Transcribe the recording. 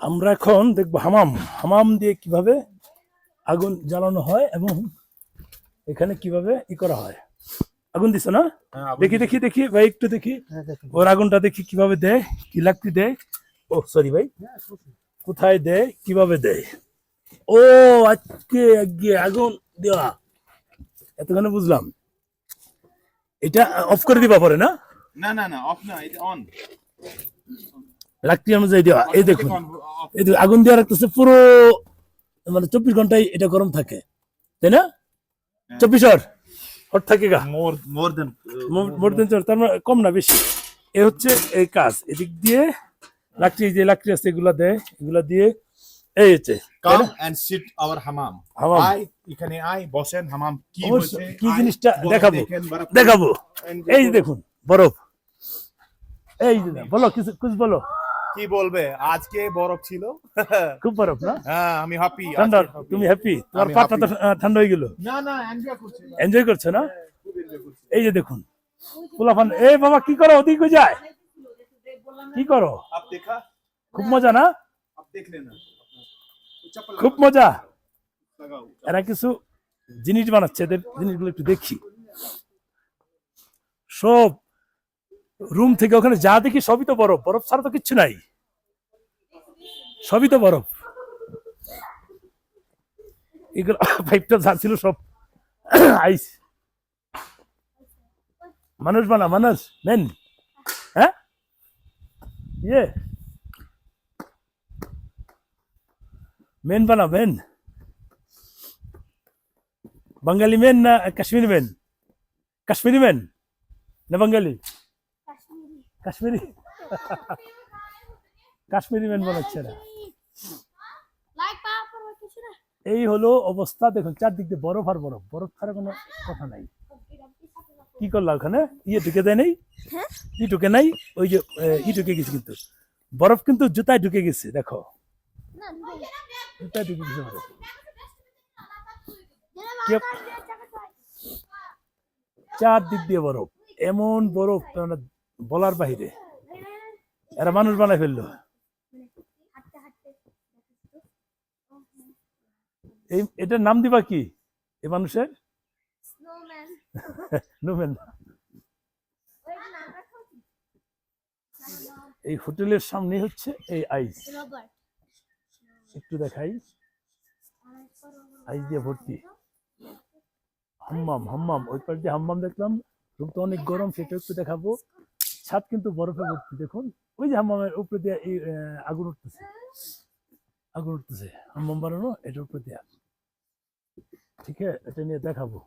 আমরা এখন দেখব হামাম। হামাম দিয়ে কীভাবে আগুন জ্বালানো হয় এবং এখানে কীভাবে ই করা হয়। আগুন দিছ না? দেখি দেখি দেখি ভাই একটু দেখি। ওর আগুনটা দেখি কীভাবে দেয় কি লাকড়ি দেয়। ও সরি ভাই। কোথায় দেয় কীভাবে দেয়। ও আজকে আজকে আগুন দেওয়া। এতখানে বুঝলাম। এটা অফ করে দিবা পরে না? না না না অফ না এটা অন লাকড়ি অনুযায়ী দেওয়া। এই দেখুন, আগুন দেওয়া রাখতেছে পুরো মানে চব্বিশ ঘন্টায় এটা গরম থাকে। তাই না? চব্বিশ হর হট থাকে গা? মোর মোর দেন মোর দেন তার মানে কম না বেশি। এ হচ্ছে এই কাজ। এদিক দিয়ে লাকড়ি যে লাকড়ি আছে এগুলা দেয়। এগুলা দিয়ে এই হচ্ছে। কাম এন্ড সিট আওয়ার হামাম হামাম। আই এখানে আই বসেন হামাম। কি হয়েছে? কি জিনিসটা দেখাবো। দেখাবো। এই দেখুন বরফ। এই বলো কিছু কুছ বলো। কি বলবে? আজকে বরফ ছিল। খুব বরফ না? হ্যাঁ আমি হ্যাপি ঠান্ডা তুমি হ্যাপি তোমার পাটা তো ঠান্ডা হয়ে গেল। না না এনজয় করছি। এনজয় করছ না? করছি। এই যে দেখুন পোলাফান এই বাবা কি করো? ওদিকে যায়। কি করো? আপ দেখা? খুব মজা না? আপ দেখ লেনা। চপ্পল খুব মজা। এরা কিছু জিনিস বানাচ্ছে এদের জিনিসগুলো একটু দেখি। সব রুম থেকে ওখানে যা দেখি সবই তো বরফ। বরফ ছাড়া তো কিচ্ছু নাই। সবই তো বরফ। এগুলো পাইপটা যা ছিল সব। আইস। মানুষ বানা, মানুষ, মেন। হ্যাঁ? ইয়ে। মেন বানা, মেন। বাঙালি মেন না কাশ্মীরি মেন? কাশ্মীরি মেন না বাঙালি? কাশ্মীরি কাশ্মীরি মেন বানাচ্ছে না এই হলো অবস্থা দেখুন চারদিক দিয়ে বরফ আর বরফ। বরফ ছাড়া কোনো কথা নাই। কি করলা ওখানে? ইয়ে ঢুকে দেয় নেই? ই ঢুকে নাই? ওই যে ই ঢুকে গেছে কিন্তু। বরফ কিন্তু জুতায় ঢুকে গেছে দেখো। জুতায় ঢুকে গেছে বরফ। চারদিক দিয়ে বরফ। এমন বরফ মানে বলার বাহিরে। এরা মানুষ বানায় ফেলল। এই এটার নাম দিবা কি? এ মানুষের? নুমেন এই হোটেলের সামনে হচ্ছে এই আইস। একটু দেখাই। আইস দিয়ে ভর্তি। হাম্মাম হাম্মাম। ওই পাশ দিয়ে হাম্মাম দেখলাম। রুম তো অনেক গরম সেটা একটু দেখাবো। ছাদ কিন্তু বরফে ভর্তি, দেখুন। ওই যে হাম্মামের উপরে দিয়ে এই আগুন উঠতেছে। আগুন উঠতেছে। হাম্মাম বানানো এটার উপরে দেয়া। ঠিক আছে? এটা নিয়ে দেখাবো।